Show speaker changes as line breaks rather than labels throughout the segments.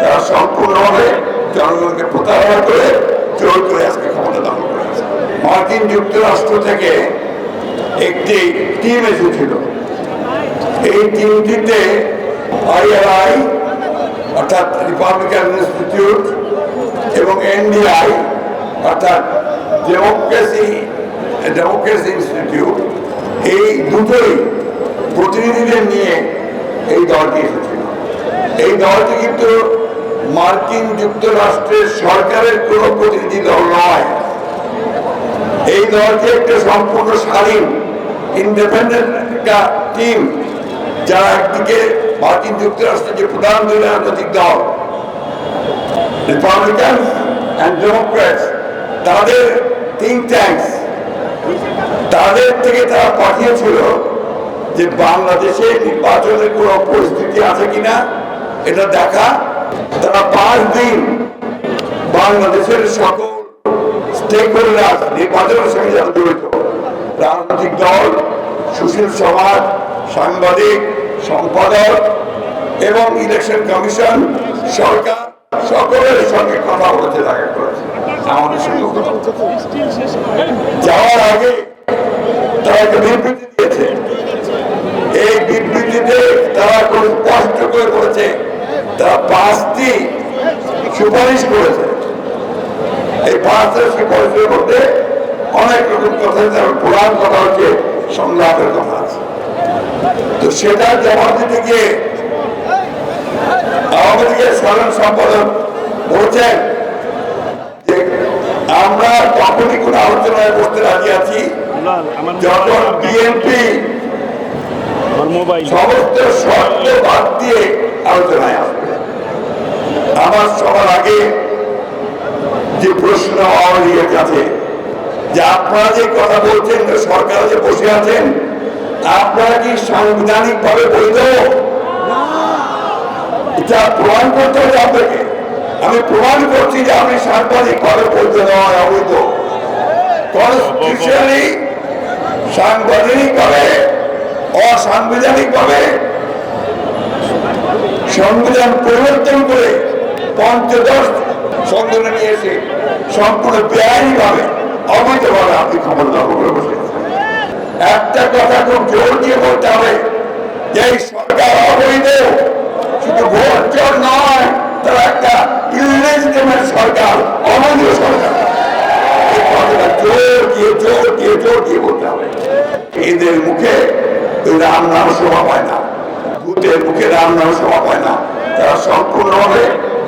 তারা সম্পূর্ণভাবে জনগণকে প্রতারণা করে জোর করে আজকে ক্ষমতা দখল করেছে। মার্কিন যুক্তরাষ্ট্র থেকে একটি টিম এসেছিল। এই টিমটিতে আইআরআই অর্থাৎ রিপাবলিকান ইনস্টিটিউট এবং এনডিআই অর্থাৎ ডেমোক্রেসি ডেমোক্রেসি ইনস্টিটিউট এই দুটোই প্রতিনিধিদের নিয়ে এই দলটি এই দলটি কিন্তু মার্কিন যুক্তরাষ্ট্রের সরকারের কোনো প্রতিনিধি দল নয়। এই দলটি একটা সম্পূর্ণ স্বাধীন ইন্ডিপেন্ডেন্ট একটা টিম যারা একদিকে মার্কিন যুক্তরাষ্ট্রের যে প্রধান দুই রাজনৈতিক দল রিপাবলিকান অ্যান্ড তাদের থিঙ্ক ট্যাঙ্কস তাদের থেকে তারা পাঠিয়েছিল যে বাংলাদেশে নির্বাচনের কোনো পরিস্থিতি আছে কিনা। এটা দেখা তারা পাঁচ দিন বাংলাদেশের সকল রাজনৈতিক দল, সুশীল সমাজ, সাংবাদিক, সম্পাদক এবং ইলেকশন কমিশন সরকার, সকলের সঙ্গে কথা বলতে দেখা করেছে। আমাদের সঙ্গে যাওয়ার আগে তারা একটা বিবৃতি দিয়েছে। বিবৃতিতে তারা খুব স্পষ্ট করে বলেছে তারা পাঁচটি সুপারিশ করেছে। এই পাঁচটা সুপারিশের মধ্যে অনেক রকম কথা তার প্রধান কথা হচ্ছে সংলাপের কথা আছে। তো সেটা জবাব দিতে গিয়ে লীগের সাধারণ সম্পাদক বলছেন যে আমরা তখনই কোনো আলোচনায় বসতে রাজি আছি যখন বিএনপি
মোবাইল।
সমস্ত শর্ত বাদ দিয়ে আলোচনায় আসবে। আমার সবার আগে যে প্রশ্ন আওয়ামী লীগের কাছে যে আপনারা যে কথা বলছেন সরকার যে বসে আছেন আপনারা কি সাংবিধানিক ভাবে বৈধ? এটা প্রমাণ করতে হবে আপনাকে। আমি প্রমাণ করছি যে আপনি সাংবাদিক ভাবে বৈধ নয় অবৈধ। কনস্টিটিউশনালি সাংবিধানিক ভাবে অসাংবিধানিক ভাবে সংবিধান পরিবর্তন করে পঞ্চদশ সংবিধান নিয়ে এসে সম্পূর্ণ বেআইনি ভাবে অবৈধভাবে আপনি ক্ষমতা করে বসে একটা কথা খুব জোর দিয়ে বলতে হবে যে সরকার অবৈধ, শুধু ভোট চোর নয়, তারা একটা ইলেজিটিমেট সরকার, অবৈধ সরকার। জোর দিয়ে জোর দিয়ে জোর দিয়ে বলতে হবে। এদের মুখে ওই রাম নাম শোভা পায় না। ভূতের মুখে রাম নাম শোভা পায় না। তারা সম্পূর্ণভাবে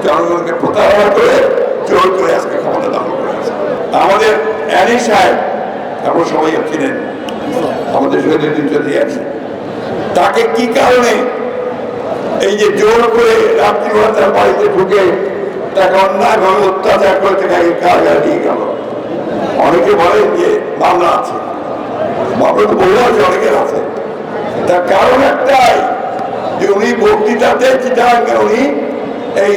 জনগণকে প্রতারণা করে জোর করে আজকে ক্ষমতা দখল করেছে আমাদের অ্যানি সাহেব আমরা সবাই চিনেন। আমাদের দিন চলে আছে তাকে কি কারণে এই যে জোর করে রাত্রিবেলা তার বাড়িতে ঢুকে তাকে অন্যায়ভাবে অত্যাচার করে তাকে কারাগারে নিয়ে গেল? অনেকে বলেন যে মামলা আছে। মামলা তো বলে আছে অনেকের আছে। তার কারণ একটাই যে উনি বক্তৃতাতে চিটাঙ্গে উনি এই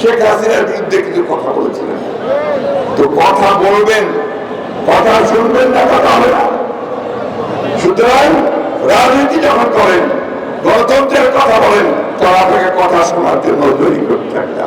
শেখ হাসিনার বিরুদ্ধে কিছু কথা বলেছিলেন। তো কথা বলবেন, কথা শুনবেন না, কথা হবে না। সুতরাং রাজনীতি যখন করেন, গণতন্ত্রের কথা বলেন তো আপনাকে কথা শোনার জন্য তৈরি করতে একটা